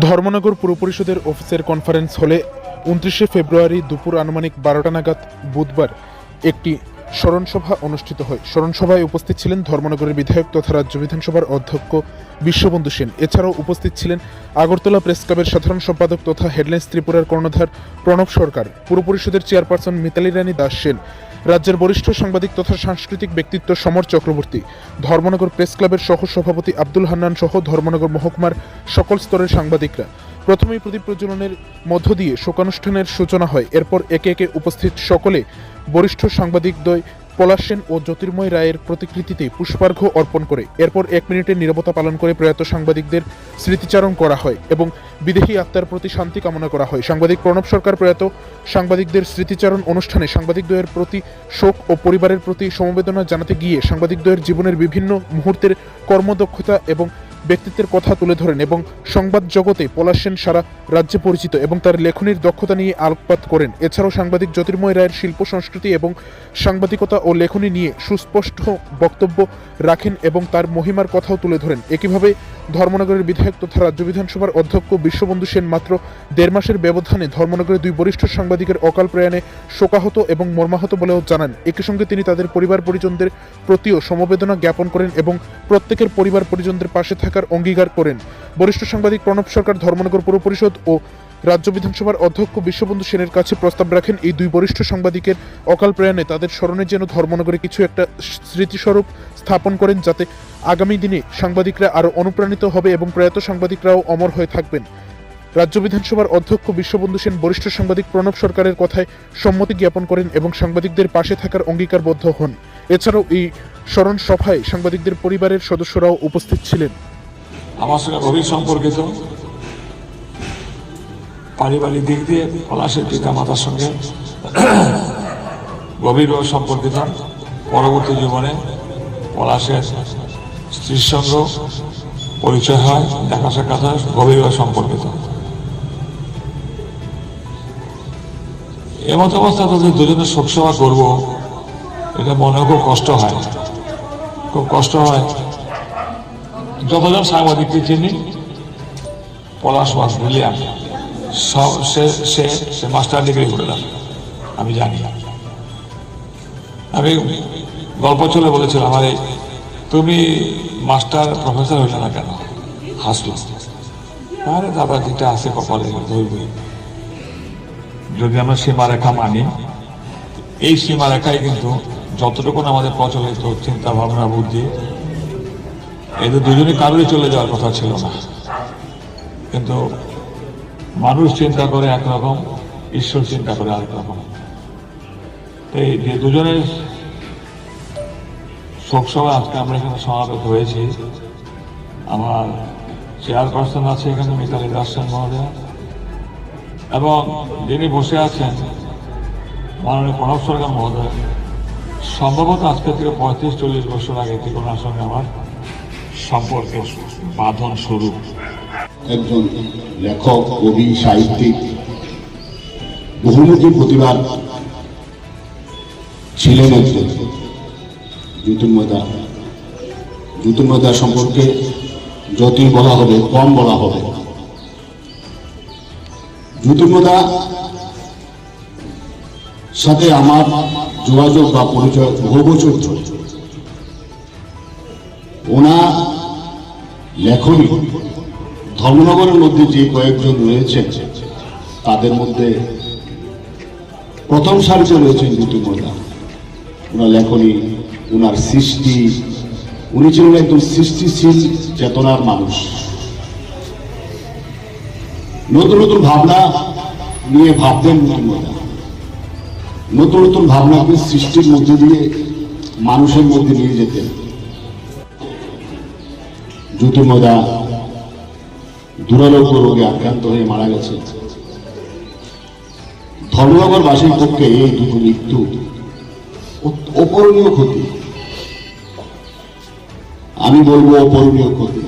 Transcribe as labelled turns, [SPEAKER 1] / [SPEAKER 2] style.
[SPEAKER 1] ধর্মনগর পুর পরিষদের অফিসের কনফারেন্স হলে উনত্রিশে ফেব্রুয়ারি দুপুর আনুমানিক বারোটা নাগাদ বুধবার একটি স্মরণসভা অনুষ্ঠিত হয়। স্মরণসভায় উপস্থিত ছিলেন ধর্মনগরের বিধায়ক তথা রাজ্য বিধানসভার অধ্যক্ষ বিশ্ববন্ধু সেন। এছাড়াও উপস্থিত ছিলেন আগরতলা প্রেস ক্লাবের সাধারণ সম্পাদক তথা হেডলাইন্স ত্রিপুরার কর্ণধার প্রণব সরকার, পুর পরিষদের চেয়ারপারসন মিতালি রানী দাস সেন, রাজ্যের বরিষ্ঠ সাংবাদিক তথা সাংস্কৃতিক ব্যক্তিত্ব সমর চক্রবর্তী, ধর্মনগর প্রেস ক্লাবের সহ সভাপতি আব্দুল হান্নান সহ ধর্মনগর মহকুমার সকল স্তরের সাংবাদিকরা। প্রথমেই প্রদীপ প্রজ্বলনের মধ্য দিয়ে শোকানুষ্ঠানের সূচনা হয়। এরপর একে একে উপস্থিত সকলে বরিষ্ঠ সাংবাদিকদ্বয় পলাশ সেন ও জ্যোতির্ময় রায়ের প্রতিকৃতিতে পুষ্পার্ঘ্য অর্পণ করে। এরপর এক মিনিটের নীরবতা পালন করে প্রয়াত সাংবাদিকদের স্মৃতিচারণ করা হয় এবং বিদেহী আত্মার প্রতি শান্তি কামনা করা হয়। সাংবাদিক প্রণব সরকার প্রয়াত সাংবাদিকদের স্মৃতিচারণ অনুষ্ঠানে সাংবাদিকদ্বয়ের প্রতি শোক ও পরিবারের প্রতি সমবেদনা জানাতে গিয়ে সাংবাদিকদ্বয়ের জীবনের বিভিন্ন মুহূর্তের কর্মদক্ষতা এবং ব্যক্তিত্বের কথা তুলে ধরেন এবং সংবাদ জগতে পলাশ সেন সারা রাজ্যে পরিচিত এবং তার লেখনীর দক্ষতা নিয়ে আলোকপাত করেন। এছাড়াও সাংবাদিক জ্যোতির্ময় রায়ের শিল্প, সংস্কৃতি এবং সাংবাদিকতা ও লেখনী নিয়ে সুস্পষ্ট বক্তব্য রাখেন এবং তার মহিমার কথাও তুলে ধরেন। একইভাবে ধর্মনগরের বিধায়ক তথা রাজ্য বিধানসভার অধ্যক্ষ বিশ্ববন্ধু সেন মাত্র দেড় মাসের ব্যবধানে ধর্মনগরের দুই বরিষ্ঠ সাংবাদিকের অকাল প্রয়াণে শোকাহত এবং মর্মাহত বলেও জানান। একই সঙ্গে তিনি তাদের পরিবার পরিজনদের প্রতিও সমবেদনা জ্ঞাপন করেন এবং প্রত্যেকের পরিবার পরিজনদের পাশে থাকার অঙ্গীকার করেন। বরিষ্ঠ সাংবাদিক প্রণব সরকার ধর্মনগর পুর পরিষদ ও রাজ্য বিধানসভার অধ্যক্ষ বিশ্ববন্ধু সেনের কাছে প্রস্তাব রাখেন, এই দুই বরিষ্ঠ সাংবাদিকের অকাল প্রয়াণে তাদের স্মরণে যেন ধর্মনগরে কিছু একটা স্মৃতিস্বরূপ স্থাপন করেন, যাতে আগামী দিনে সাংবাদিকরা আরও অনুপ্রাণিত হবে এবং প্রয়াত সাংবাদিকরাও অমর হয়ে থাকবেন। রাজ্য বিধানসভার অধ্যক্ষ বিশ্ববন্ধু সেন বরিষ্ঠ সাংবাদিক প্রণব সরকারের কথায় সম্মতি জ্ঞাপন করেন এবং সাংবাদিকদের পাশে থাকার অঙ্গীকারবদ্ধ হন। এছাড়াও এই স্মরণ সভায় সাংবাদিকদের পরিবারের সদস্যরাও উপস্থিত ছিলেন।
[SPEAKER 2] আমার সঙ্গে গভীর সম্পর্কিত। পারিবারিক দিক দিয়ে পলাশের পিতা মাতার সঙ্গে গভীরভাবে সম্পর্কিত। পরবর্তী জীবনে পলাশের স্ত্রীর সঙ্গে পরিচয় হয় দেখা সাক্ষাৎ হয়, গভীরভাবে সম্পর্কিত। এমত অবস্থা তাদের দুজনে শোকসভা করব, এটা মনে খুব কষ্ট হয়। খুব কষ্ট হয় যতজন সাংবাদিককে চিনি পলাশ সব সে সে সে মাস্টার ডিগ্রি করলাম আমি জানি। আমি গল্প চলে বলেছিলাম আরে তুমি মাস্টার, প্রফেসর হইলে না কেন? হাসল। আরে দাদা, যেটা আছে কপালে ধরবই যদি আমরা সীমারেখা মানি, এই সীমারেখায় কিন্তু যতটুকু আমাদের প্রচলিত চিন্তা ভাবনা বুদ্ধি এদের দুজনে কারোরই চলে যাওয়ার কথা ছিল না। কিন্তু মানুষ চিন্তা করে একরকম ঈশ্বর চিন্তা করে আরেক রকম। এই যে দুজনের শোকসভা আজকে আমরা এখানে সমাবেত হয়েছি, আমার চেয়ারপারসন আছে এখানে, মিতালি দাসেন মহোদয়। এবং যিনি বসে আছেন, মাননীয় প্রণব সরকার মহোদয়। সম্ভবত আজকে থেকে পঁয়ত্রিশ চল্লিশ বছর আগে ওনার সঙ্গে আমার। সম্পর্কের বাঁধন শুরু।
[SPEAKER 3] একজন লেখক, কবি, সাহিত্যিক, বহুমুখী প্রতিভা ছিলেন একজন জ্যোতির্ময়দা জ্যোতির্ময়দা সম্পর্কে যতই বলা হবে, কম বলা হবে। জ্যোতির্ময়দা সাথে আমার যোগাযোগ বা পরিচয় বহু বছর ধরে। ওনার লেখনী। ধর্মনগরের মধ্যে যে কয়েকজন রয়েছেন, তাদের মধ্যে প্রথম সারিতে রয়েছেন জ্যোতির্ময়দা ওনার লেখনী, ওনার সৃষ্টি, উনি ছিলেন একজন সৃষ্টিশীল, চেতনার মানুষ। নতুন নতুন ভাবনা নিয়ে ভাবতেন জ্যোতির্ময়দা নতুন নতুন ভাবনাকে সৃষ্টির মধ্যে দিয়ে মানুষের মধ্যে নিয়ে যেতেন। জ্যোতির্ময়দা দুরারোগ্য রোগে আক্রান্ত হয়ে মারা গেছে। ধর্মনগরবাসীর পক্ষে এই দুটো মৃত্যু অপরণীয় ক্ষতি। আমি বলব অপরণীয় ক্ষতি।